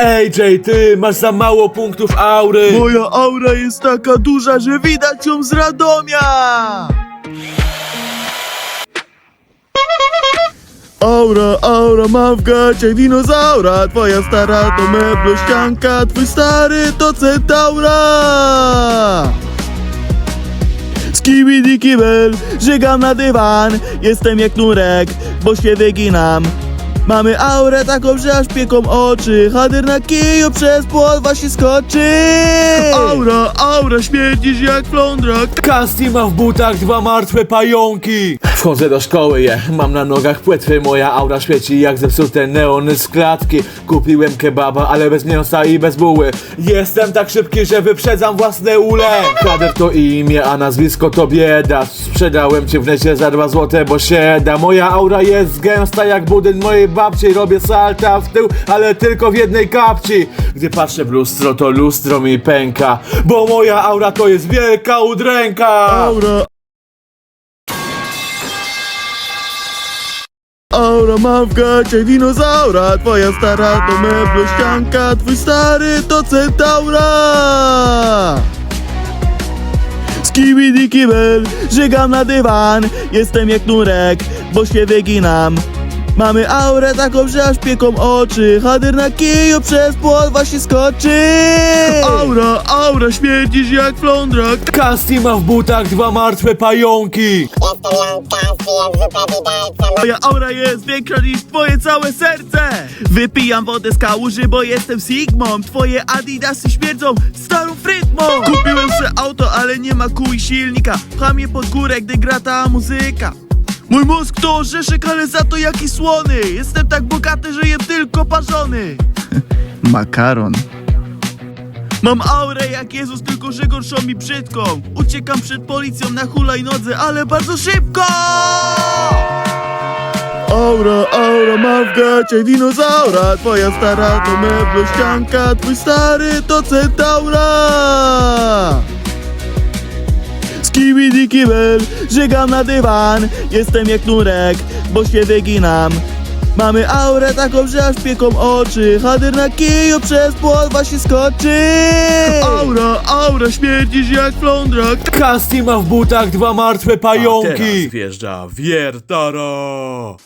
AJ, ty masz za mało punktów aury. Moja aura jest taka duża, że widać ją z Radomia! Aura, aura, mam w gaciach dinozaura Twoja stara to meblościanka Twój stary to centaura Skibidi kibel, żygam na dywan Jestem jak nurek, bo się wyginam Mamy aurę taką, że aż pieką oczy. Hader na kiju przez płot właśnie skoczy. Aura, aura, śmierdzisz jak flądra Kasti ma w butach dwa martwe pająki. Wchodzę do szkoły, je. Mam na nogach płetwy, moja aura świeci jak zepsute neony z klatki. Kupiłem kebaba, ale bez mięsa i bez buły. Jestem tak szybki, że wyprzedzam własne ule. Kader to imię, a nazwisko to bieda. Sprzedałem cię w necie za dwa złote, bo sieda. Moja aura jest gęsta jak budyn mojej babci. Robię salta w tył, ale tylko w jednej kapci. Gdy patrzę w lustro, to lustro mi pęka. Bo moja aura to jest wielka udręka. Aura Aura, mam w gaciach dinozaura. Twoja stara to meblościanka Twój stary to centaura. Skibidi kibel, żygam na dywan. Jestem jak nurek, bo się wyginam. Mamy aurę taką, że aż pieką oczy. Hader na kiju przez płot właśnie skoczy. Aura, aura, śmierdzisz jak flądra Kasti ma w butach dwa martwe pająki. Moja aura jest większa niż twoje całe serce. Wypijam wodę z kałuży, bo jestem Sigmą. Twoje adidasy śmierdzą starą frytmą. Kupiłem se auto, ale nie ma kół i silnika. Pcham je pod górę, gdy gra ta muzyka. Mój mózg to orzeszek, ale za to jaki słony. Jestem tak bogaty, że jem tylko parzony. Makaron Mam aurę jak Jezus, tylko że gorszą i brzydką. Uciekam przed policją na hulajnodze, ale bardzo szybko! Aura, aura, mam w gaciach dinozaura. Twoja stara to meblościanka Twój stary to centaura. Skibidi kibel, żygam na dywan. Jestem jak nurek, bo się wyginam Mamy aurę taką, że aż pieką oczy. Hader na kiju przez płot właśnie skoczy. Aura, aura, śmierdzisz jak flądra Kasti ma w butach dwa martwe pająki. wjeżdża Wiertara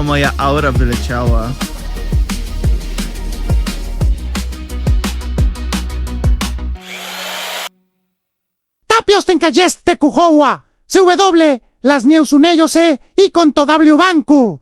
To moja aura wyleciała Ta piosenka jest te kuchoła. CW, las Neus Unellos, e, y con W banco.